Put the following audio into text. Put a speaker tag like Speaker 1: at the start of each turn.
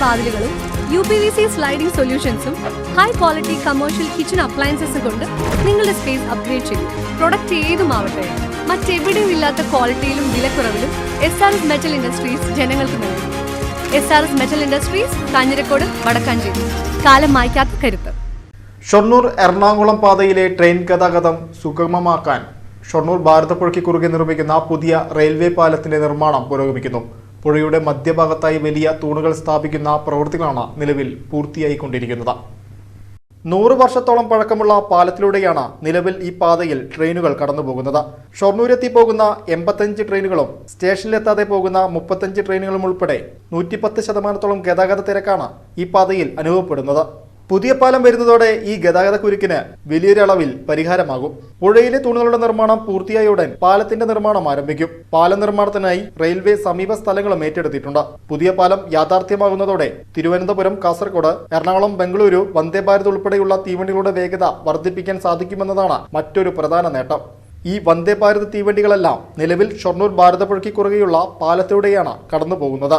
Speaker 1: വാതിലുകളും U P V C sliding സൊല്യൂഷൻസും high quality commercial kitchen അപ്ലയൻസസും കൊണ്ട് നിങ്ങളുടെ സ്പേസ് അപ്ഗ്രേഡ് ചെയ്യും പ്രൊഡക്റ്റ് ഏതുമാവട്ടെ മറ്റെവിടെയും ഇല്ലാത്ത ക്വാളിറ്റിയിലും വിലക്കുറവിലും S R S metal industries ജനങ്ങൾക്ക് നൽകും. S R S metal industries Kanjirakode Vadakkanchery. കാലം മായ്ക്കാത്ത കരുത്ത്.
Speaker 2: ഷൊർണൂർ എറണാകുളം പാതയിലെ ട്രെയിൻ ഗതാഗതം സുഗമമാക്കാൻ ഷൊർണൂർ ഭാരതപ്പുഴയ്ക്ക് കുറുകെ നിർമ്മിക്കുന്ന പുതിയ റെയിൽവേ പാലത്തിന്റെ നിർമ്മാണം പുരോഗമിക്കുന്നു. പുഴയുടെ മധ്യഭാഗത്തായി വലിയ തൂണുകൾ സ്ഥാപിക്കുന്ന പ്രവൃത്തികളാണ് നിലവിൽ പൂർത്തിയായിക്കൊണ്ടിരിക്കുന്നത്. നൂറ് വർഷത്തോളം പഴക്കമുള്ള പാലത്തിലൂടെയാണ് നിലവിൽ ഈ പാതയിൽ ട്രെയിനുകൾ കടന്നുപോകുന്നത്. ഷൊർണൂരെത്തി പോകുന്ന എൺപത്തഞ്ച് ട്രെയിനുകളും സ്റ്റേഷനിലെത്താതെ പോകുന്ന മുപ്പത്തഞ്ച് ട്രെയിനുകളും ഉൾപ്പെടെ നൂറ്റിപ്പത്ത് ശതമാനത്തോളം ഗതാഗത തിരക്കാണ് ഈ പാതയിൽ അനുഭവപ്പെടുന്നത്. പുതിയ പാലം വരുന്നതോടെ ഈ ഗതാഗത കുരുക്കിന് വലിയൊരളവിൽ പരിഹാരമാകും. പുഴയിലെ തൂണുകളുടെ നിർമ്മാണം പൂർത്തിയായ ഉടൻ പാലത്തിന്റെ നിർമ്മാണം ആരംഭിക്കും. പാലം നിർമ്മാണത്തിനായി റെയിൽവേ സമീപ സ്ഥലങ്ങളും ഏറ്റെടുത്തിട്ടുണ്ട്. പുതിയ പാലം യാഥാർത്ഥ്യമാകുന്നതോടെ തിരുവനന്തപുരം കാസർഗോഡ് എറണാകുളം ബംഗളൂരു വന്ദേ ഭാരത് ഉൾപ്പെടെയുള്ള തീവണ്ടികളുടെ വേഗത വർദ്ധിപ്പിക്കാൻ സാധിക്കുമെന്നതാണ് മറ്റൊരു പ്രധാന നേട്ടം. ഈ വന്ദേ ഭാരത് തീവണ്ടികളെല്ലാം നിലവിൽ ഷൊർണൂർ ഭാരതപ്പുഴയ്ക്ക് കുറുകെയുള്ള പാലത്തിലൂടെയാണ് കടന്നുപോകുന്നത്.